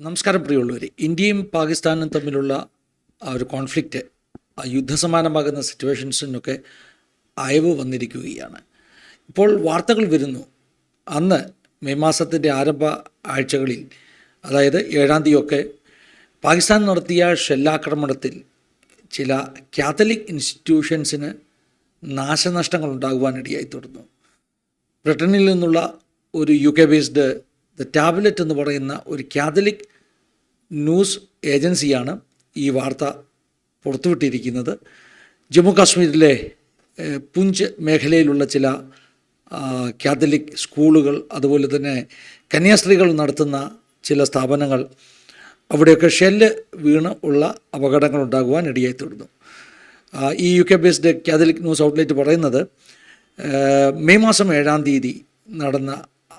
നമസ്കാരം പ്രിയമുള്ളവർ ഇന്ത്യയും പാകിസ്ഥാനും തമ്മിലുള്ള ആ ഒരു കോൺഫ്ലിക്റ്റ് ആ യുദ്ധസമാനമാകുന്ന സിറ്റുവേഷൻസിനൊക്കെ അയവ് വന്നിരിക്കുകയാണ്. ഇപ്പോൾ വാർത്തകൾ വരുന്നു. അന്ന് മെയ് മാസത്തിന്റെ ആരംഭ ആഴ്ചകളിൽ അതായത് ഏഴാം തീയതിയൊക്കെ പാകിസ്ഥാൻ നടത്തിയ ഷെല്ലാക്രമണത്തിൽ ചില കാത്തലിക് ഇൻസ്റ്റിറ്റ്യൂഷൻസിന് നാശനഷ്ടങ്ങൾ ഉണ്ടാകുവാനിടയായി തുടർന്നു. ബ്രിട്ടനിൽ നിന്നുള്ള ഒരു U K based the Tablet എന്ന് പറയുന്ന ഒരു കാതലിക് ന്യൂസ് ഏജൻസിയാണ് ഈ വാർത്ത പുറത്തുവിട്ടിരിക്കുന്നത്. ജമ്മു കാശ്മീരിലെ പുഞ്ച് മേഖലയിലുള്ള ചില കാത്തലിക് സ്കൂളുകൾ അതുപോലെ തന്നെ കന്യാസ്ത്രീകൾ നടത്തുന്ന ചില സ്ഥാപനങ്ങൾ അവിടെയൊക്കെ ഷെല്ല് വീണ് ഉള്ള അപകടങ്ങൾ ഉണ്ടാകുവാൻ ഇടയായി തീർന്നു ഈ U K based Catholic news outlet പറയുന്നത് മെയ് മാസം ഏഴാം തീയതി നടന്ന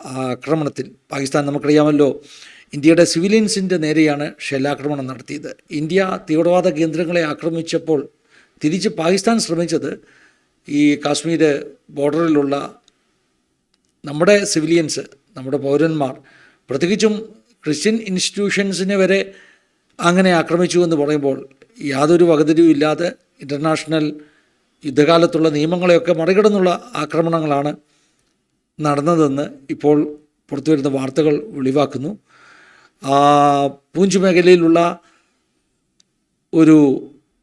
ആക്രമണത്തിൽ. പാകിസ്ഥാൻ നമുക്കറിയാമല്ലോ ഇന്ത്യയുടെ സിവിലിയൻസിന്റെ നേരെയാണ് ഷെല്ലാക്രമണം നടത്തിയത്. ഇന്ത്യ തീവ്രവാദ കേന്ദ്രങ്ങളെ ആക്രമിച്ചപ്പോൾ തിരിച്ച് പാകിസ്ഥാൻ ശ്രമിച്ചത് ഈ കാശ്മീർ ബോർഡറിലുള്ള നമ്മുടെ സിവിലിയൻസ് നമ്മുടെ പൗരന്മാർ. പ്രത്യേകിച്ചും ക്രിസ്ത്യൻ ഇൻസ്റ്റിറ്റ്യൂഷൻസിനെ വരെ അങ്ങനെ ആക്രമിച്ചു എന്ന് പറയുമ്പോൾ യാതൊരു വകതിരിവും ഇല്ലാതെ ഇന്റർനാഷണൽ യുദ്ധകാലത്തുള്ള നിയമങ്ങളെയൊക്കെ മറികടന്നുള്ള ആക്രമണങ്ങളാണ് നടന്നതെന്ന് ഇപ്പോൾ പുറത്തുവരുന്ന വാർത്തകൾ വെളിവാക്കുന്നു. പൂഞ്ച് മേഖലയിലുള്ള ഒരു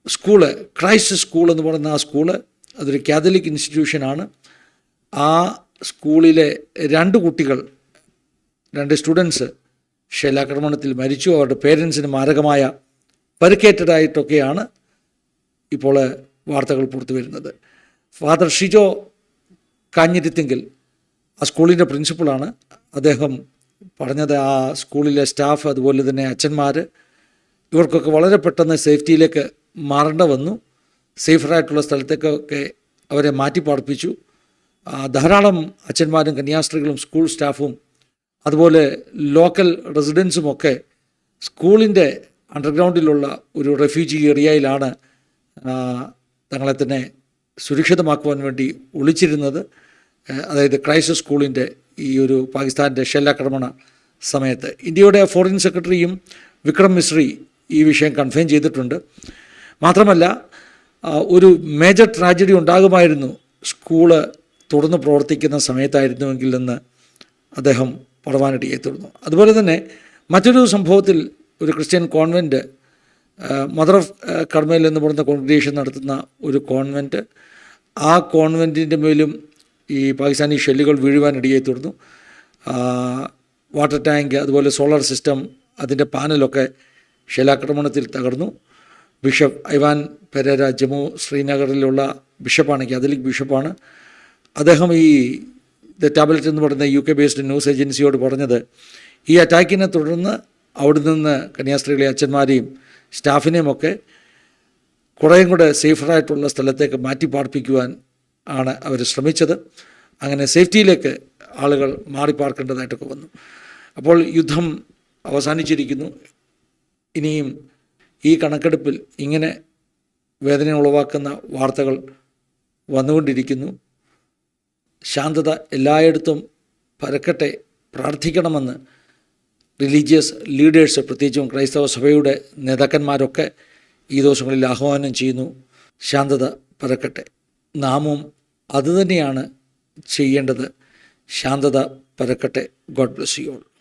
സ്കൂൾ ക്രൈസ്റ്റ് സ്കൂൾ എന്ന് പറയുന്ന ആ സ്കൂൾ അതൊരു കാത്തലിക് ഇൻസ്റ്റിറ്റ്യൂഷനാണ്. ആ സ്കൂളിലെ രണ്ട് കുട്ടികൾ രണ്ട് സ്റ്റുഡൻസ് ഷെല്ലാക്രമണത്തിൽ മരിച്ചു. അവരുടെ പേരൻസിന് മാരകമായ പരിക്കേറ്റതായിട്ടൊക്കെയാണ് ഇപ്പോൾ വാർത്തകൾ പുറത്തു വരുന്നത്. ഫാദർ ഷിജോ കാഞ്ഞിരുത്തിങ്കിൽ ആ സ്കൂളിന്റെ പ്രിൻസിപ്പളാണ്. അദ്ദേഹം പറഞ്ഞത് ആ സ്കൂളിലെ സ്റ്റാഫ് അതുപോലെ തന്നെ അച്ഛന്മാർ ഇവർക്കൊക്കെ വളരെ പെട്ടെന്ന് സേഫ്റ്റിയിലേക്ക് മാറേണ്ട വന്നു. സേഫറായിട്ടുള്ള സ്ഥലത്തേക്കൊക്കെ അവരെ മാറ്റി പാർപ്പിച്ചു. ധാരാളം അച്ഛന്മാരും കന്യാസ്ത്രീകളും സ്കൂൾ സ്റ്റാഫും അതുപോലെ ലോക്കൽ റെസിഡൻസുമൊക്കെ സ്കൂളിന്റെ അണ്ടർഗ്രൗണ്ടിലുള്ള ഒരു റെഫ്യൂജി ഏരിയയിലാണ് തങ്ങളെ തന്നെ സുരക്ഷിതമാക്കുവാൻ വേണ്ടി ഒളിച്ചിരുന്നത്. അതായത് ക്രൈസ്റ്റ് സ്കൂളിന്റെ ഈ ഒരു പാകിസ്ഥാന്റെ ഷെല്ലാക്രമണ സമയത്ത് ഇന്ത്യയുടെ ഫോറിൻ സെക്രട്ടറിയും വിക്രം മിശ്രി ഈ വിഷയം കൺഫേം ചെയ്തിട്ടുണ്ട്. മാത്രമല്ല ഒരു മേജർ ട്രാജഡി ഉണ്ടാകുമായിരുന്നു സ്കൂൾ തുടർന്ന് പ്രവർത്തിക്കുന്ന സമയത്തായിരുന്നുവെങ്കിൽ എന്ന് അദ്ദേഹം പറവാനിടയായി തീർന്നു. അതുപോലെ തന്നെ മറ്റൊരു സംഭവത്തിൽ ഒരു ക്രിസ്ത്യൻ കോൺവെന്റ് മദർ ഓഫ് കർമ്മയിൽ എന്ന് പറയുന്ന കോൺഗ്രിഗേഷൻ നടത്തുന്ന ഒരു കോൺവെന്റ് ആ കോൺവെന്റിന്റെ മേലും ഈ പാകിസ്ഥാനി ഷെല്ലുകൾ വീഴുവാനിടയെ തുടർന്നു വാട്ടർ ടാങ്ക് അതുപോലെ സോളാർ സിസ്റ്റം അതിന്റെ പാനലൊക്കെ ഷെല്ലാക്രമണത്തിൽ തകർന്നു. ബിഷപ്പ് ഐവാൻ പെരേര ജമ്മു ശ്രീനഗറിലുള്ള ബിഷപ്പാണ് കാതലിക് ബിഷപ്പാണ്. അദ്ദേഹം ഈ ദ ടാബ്ലറ്റ് എന്ന് പറയുന്ന യു കെ ബേസ്ഡ് ന്യൂസ് ഏജൻസിയോട് പറഞ്ഞത് ഈ അറ്റാക്കിനെ തുടർന്ന് അവിടെ നിന്ന് കന്യാസ്ത്രീകളെ അച്ഛന്മാരെയും സ്റ്റാഫിനെയും ഒക്കെ കുറേയും കൂടെ സേഫറായിട്ടുള്ള സ്ഥലത്തേക്ക് മാറ്റി പാർപ്പിക്കുവാൻ ആണ് അവർ ശ്രമിച്ചത്. അങ്ങനെ സേഫ്റ്റിയിലേക്ക് ആളുകൾ മാറി പാർക്കേണ്ടതായിട്ടൊക്കെ വന്നു. അപ്പോൾ യുദ്ധം അവസാനിച്ചിരിക്കുന്നു. ഇനിയും ഈ കണക്കെടുപ്പിൽ ഇങ്ങനെ വേദന ഉളവാക്കുന്ന വാർത്തകൾ വന്നുകൊണ്ടിരിക്കുന്നു. ശാന്തത എല്ലായിടത്തും പരക്കട്ടെ പ്രാർത്ഥിക്കണമെന്ന് റിലീജിയസ് ലീഡേഴ്സ് പ്രത്യേകിച്ചും ക്രൈസ്തവ സഭയുടെ നേതാക്കന്മാരൊക്കെ ഈ ദിവസങ്ങളിൽ ആഹ്വാനം ചെയ്യുന്നു. ശാന്തത പരക്കട്ടെ. നാമും അതുതന്നെയാണ് ചെയ്യേണ്ടത്. ശാന്തത പരക്കട്ടെ. God bless you all